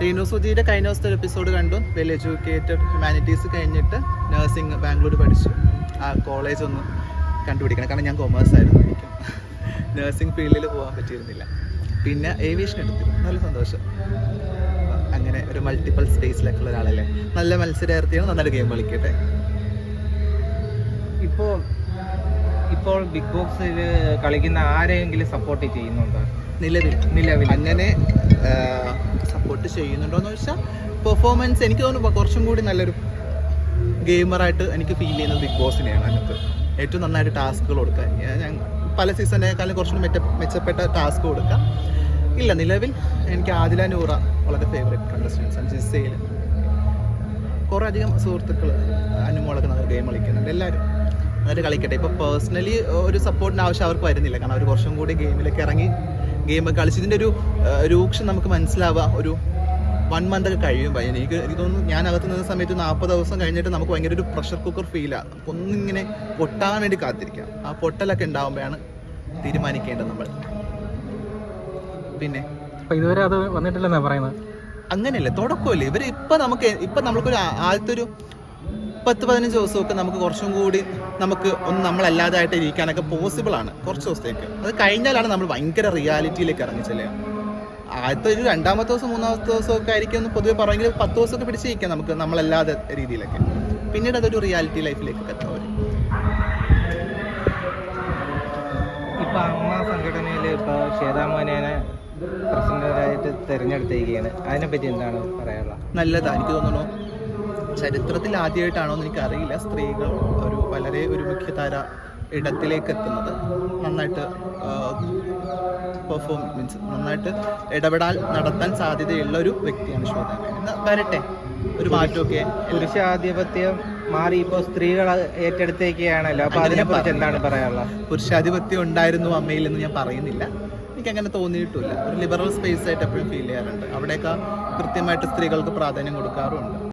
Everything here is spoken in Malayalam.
റീനു സുജിയുടെ കഴിഞ്ഞ ദിവസത്തെ എപ്പിസോഡ് കണ്ടു. വെൽ എഡ്യൂക്കേറ്റഡ് ഹ്യൂമാനിറ്റീസ് കഴിഞ്ഞിട്ട് നഴ്സിംഗ് ബാംഗ്ലൂർ പഠിച്ചു. ആ കോളേജ് ഒന്ന് കണ്ടുപിടിക്കണം. കാരണം ഞാൻ കൊമേഴ്സ് ആയിരുന്നു എനിക്കും നഴ്സിംഗ് ഫീൽഡിൽ പോകാൻ പറ്റിയിരുന്നില്ല. പിന്നെ ഏവിയേഷൻ എടുത്തു നല്ല സന്തോഷം. അങ്ങനെ ഒരു മൾട്ടിപ്പിൾ സ്പേസിലൊക്കെ ഉള്ള ഒരാളല്ലേ. നല്ല മത്സരാർത്ഥിയാണ്. നന്നായിട്ട് ഗെയിം കളിക്കട്ടെ. ഇപ്പോൾ ഇപ്പോൾ ബിഗ് ബോക്സിൽ കളിക്കുന്ന ആരെങ്കിലും സപ്പോർട്ട് ചെയ്യുന്നുണ്ടോ? നിലവിൽ നിലവിൽ. അങ്ങനെ സപ്പോർട്ട് ചെയ്യുന്നുണ്ടോ എന്ന് ചോദിച്ചാൽ പെർഫോമൻസ് എനിക്ക് തോന്നുന്നു കുറച്ചും കൂടി നല്ലൊരു ഗെയിമറായിട്ട് എനിക്ക് ഫീൽ ചെയ്യുന്നത് ബിഗ് ബോസിനെയാണ് അതിനകത്ത്. ഏറ്റവും നന്നായിട്ട് ടാസ്കുകൾ കൊടുക്കാൻ. ഞാൻ- പല സീസണിനേക്കാളും കുറച്ചും മെച്ച മെച്ചപ്പെട്ട ടാസ്ക് കൊടുക്കാം. ഇല്ല നിലവിൽ എനിക്ക് ആദില നൂറ വളരെ ഫേവറേറ്റ് കണ്ടസ്റ്റൻസ് ആണ് ജിസയിൽ കുറേ അധികം സുഹൃത്തുക്കൾ അനുമോളൊക്കെ നല്ല ഗെയിം കളിക്കുന്നുണ്ട് എല്ലാവരും എന്നിട്ട് കളിക്കട്ടെ. ഇപ്പോൾ പേഴ്സണലി ഒരു സപ്പോർട്ടിന് ആവശ്യം അവർക്ക് വരുന്നില്ല. കാരണം അവർ കുറച്ചും കൂടി ഗെയിമിലേക്ക് ഇറങ്ങി ഗെയിം കളിച്ചതിന്റെ ഒരു രൂക്ഷം നമുക്ക് മനസ്സിലാവുക. ഒരു വൺ മന്ത് ഒക്കെ കഴിയുമ്പോൾ എനിക്ക് എനിക്ക് തോന്നുന്നു ഞാൻ അകത്ത് നിന്ന സമയത്ത് നാൽപ്പത് ദിവസം കഴിഞ്ഞിട്ട് നമുക്ക് ഭയങ്കര ഒരു പ്രഷർ കുക്കർ ഫീലാണ് നമുക്കൊന്നിങ്ങനെ പൊട്ടാൻ വേണ്ടി കാത്തിരിക്കാം. ആ പൊട്ടലൊക്കെ ഉണ്ടാകുമ്പോഴാണ് തീരുമാനിക്കേണ്ടത് നമ്മൾ. പിന്നെ? ഇതുവരെ അത് വന്നിട്ടില്ലെന്നാ പറയുന്നത്? അങ്ങനെയല്ലേ തുടക്കമല്ലേ? ഇവർ ഇപ്പം നമുക്ക് ഇപ്പം നമ്മൾക്കൊരു ആദ്യത്തെ ഒരു പത്ത് പതിനഞ്ച് ദിവസമൊക്കെ നമുക്ക് കുറച്ചും കൂടി നമുക്ക് ഒന്ന് നമ്മളല്ലാതായിട്ട് ഇരിക്കാനൊക്കെ പോസിബിൾ ആണ് കുറച്ച് ദിവസത്തേക്ക്. അത് കഴിഞ്ഞാലാണ് നമ്മൾ ഭയങ്കര റിയാലിറ്റിയിലേക്ക് ഇറങ്ങി ചെല്ലുക ആദ്യത്തെ ഒരു രണ്ടാമത്തെ ദിവസം മൂന്നാമത്തെ ദിവസമൊക്കെ ആയിരിക്കും എന്ന് പൊതുവെ പറയുമെങ്കിൽ പത്ത് ദിവസമൊക്കെ പിടിച്ചിരിക്കാം നമുക്ക് നമ്മളല്ലാതെ രീതിയിലൊക്കെ. പിന്നീട് അതൊരു റിയാലിറ്റി ലൈഫിലേക്ക് എത്താൻ വരും ഇപ്പൊ അമ്മ സംഘടനയിൽ ഇപ്പൊ ശ്വേതാമോനെ പ്രസിഡന്റായിട്ട് തിരഞ്ഞെടുത്തിരിക്കുകയാണ്. അതിനെപ്പറ്റി എന്താണ് പറയാനുള്ളത്? നല്ലതാണ് എനിക്ക് തോന്നുന്നു. ചരിത്രത്തിൽ ആദ്യമായിട്ടാണോ എന്ന് എനിക്കറിയില്ല. സ്ത്രീകൾ ഒരു വളരെ ഒരു മുഖ്യധാര ഇടത്തിലേക്ക് എത്തുന്നത്. നന്നായിട്ട് പെർഫോം മീൻസ് നന്നായിട്ട് ഇടപെടാൻ നടത്താൻ സാധ്യതയുള്ള ഒരു വ്യക്തിയാണ് ശ്വേത മേനോൻ. വരട്ടെ. ഒരു മാറ്റമൊക്കെ. പുരുഷാധിപത്യം മാറി ഇപ്പോൾ സ്ത്രീകൾ ഏറ്റെടുത്തേക്കുകയാണല്ലോ അപ്പോൾ അതിനെക്കുറിച്ച് എന്താണ് പറയാനുള്ളത്? പുരുഷാധിപത്യം ഉണ്ടായിരുന്നു അമ്മയിൽ എന്ന് ഞാൻ പറയുന്നില്ല. എനിക്ക് അങ്ങനെ തോന്നിയിട്ടില്ല. ഒരു ലിബറൽ സ്പേസ് ആയിട്ട് എപ്പോഴും ഫീൽ ചെയ്യാറുണ്ട്. അവിടെയൊക്കെ കൃത്യമായിട്ട് സ്ത്രീകൾക്ക് പ്രാധാന്യം കൊടുക്കാറുമുണ്ട്.